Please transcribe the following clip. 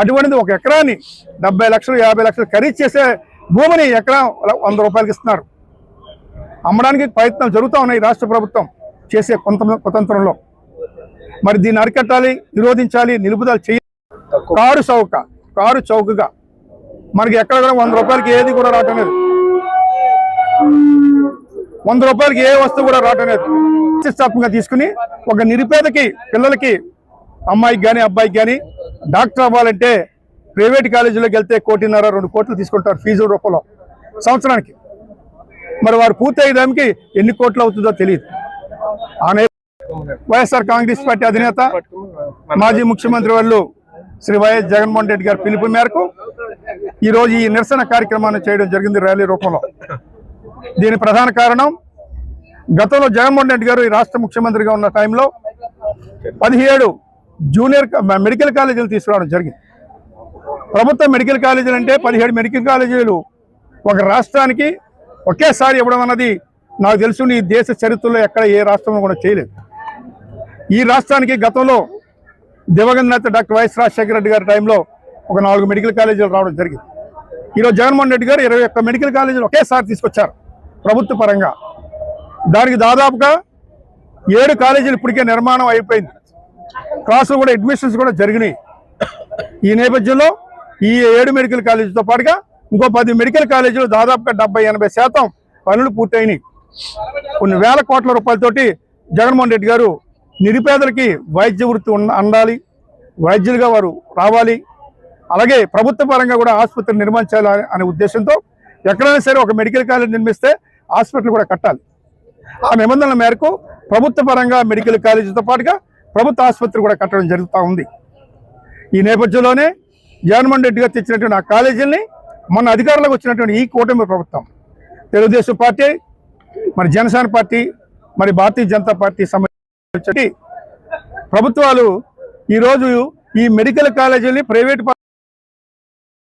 అటువంటిది ఒక ఎకరాన్ని డెబ్బై లక్షలు యాభై లక్షలు ఖరీదు చేసే భూమిని ఎకరం వంద రూపాయలకి ఇస్తున్నారు. అమ్మడానికి ప్రయత్నాలు జరుగుతూ ఉన్నాయి రాష్ట్ర ప్రభుత్వం చేసే కొంత కుతంత్రంలో. మరి దీన్ని అరికట్టాలి నిరోధించాలి నిలుపుదల చేయాలి కారు చౌక కారు చౌకగా. మనకి ఎక్కడ కూడా వంద రూపాయలకి ఏది కూడా రావటం లేదు. వంద రూపాయలకి ఏ వస్తువు కూడా రావటం లేదు. ప్రతిష్టాత్మకంగా తీసుకుని ఒక నిరుపేదకి పిల్లలకి అమ్మాయికి కానీ అబ్బాయికి కానీ డాక్టర్ అవ్వాలంటే ప్రైవేట్ కాలేజీలోకి వెళ్తే కోటిన్నర రెండు కోట్లు తీసుకుంటారు ఫీజు రూపంలో. సంవత్సరానికి. మరి వారు పూర్తయ్యేదానికి ఎన్ని కోట్లు అవుతుందో తెలియదు. ఆనే వైఎస్ఆర్ కాంగ్రెస్ పార్టీ అధినేత మాజీ ముఖ్యమంత్రి వాళ్ళు శ్రీ వైఎస్ జగన్మోహన్ రెడ్డి గారి పిలుపు మేరకు ఈరోజు ఈ నిరసన కార్యక్రమాన్ని చేయడం జరిగింది ర్యాలీ రూపంలో. దీని ప్రధాన కారణం గతంలో జగన్మోహన్ రెడ్డి గారు ఈ రాష్ట్ర ముఖ్యమంత్రిగా ఉన్న టైంలో పదిహేడు జూనియర్ మెడికల్ కాలేజీలు తీసుకురావడం జరిగింది. ప్రభుత్వ మెడికల్ కాలేజీలు అంటే పదిహేడు మెడికల్ కాలేజీలు ఒక రాష్ట్రానికి ఒకేసారి ఇవ్వడం అన్నది నాకు తెలుసు ఈ దేశ చరిత్రలో ఎక్కడ ఏ రాష్ట్రంలో కూడా చేయలేదు. ఈ రాష్ట్రానికి గతంలో దివంగత డాక్టర్ వైఎస్ రాజశేఖర రెడ్డి గారి టైంలో ఒక నాలుగు మెడికల్ కాలేజీలు రావడం జరిగింది. ఈరోజు జగన్మోహన్ రెడ్డి గారు ఇరవై ఒక్క మెడికల్ కాలేజీలు ఒకేసారి తీసుకొచ్చారు ప్రభుత్వ పరంగా. దానికి దాదాపుగా ఏడు కాలేజీలు ఇప్పటికే నిర్మాణం అయిపోయింది. క్లాసులు కూడా అడ్మిషన్స్ కూడా జరిగినాయి. ఈ నేపథ్యంలో ఈ ఏడు మెడికల్ కాలేజీతో పాటుగా ఇంకో పది మెడికల్ కాలేజీలు దాదాపుగా డెబ్బై ఎనభై శాతం పనులు పూర్తయినాయి. కొన్ని వేల కోట్ల రూపాయలతోటి జగన్మోహన్ రెడ్డి గారు నిరుపేదలకి వైద్య వృత్తి ఉండాలి అందాలి వైద్యులుగా వారు రావాలి అలాగే ప్రభుత్వ పరంగా కూడా ఆసుపత్రి నిర్మించాలి అనే- అనే ఉద్దేశంతో ఎక్కడైనా సరే ఒక మెడికల్ కాలేజ్ నిర్మిస్తే హాస్పిటల్ కూడా కట్టాలి. ఆ నిబంధనల మేరకు ప్రభుత్వ పరంగా మెడికల్ కాలేజీతో పాటుగా ప్రభుత్వ ఆసుపత్రి కూడా కట్టడం జరుగుతూ ఉంది. ఈ నేపథ్యంలోనే జగన్మోహన్ రెడ్డి గారు తెచ్చినటువంటి ఆ కాలేజీల్ని మొన్న అధికారంలోకి వచ్చినటువంటి ఈ కూటమి ప్రభుత్వం. తెలుగుదేశం పార్టీ మరి జనసేన పార్టీ మరి భారతీయ జనతా పార్టీ సంబంధించి ప్రభుత్వాలు ఈరోజు ఈ మెడికల్ కాలేజీని ప్రైవేట్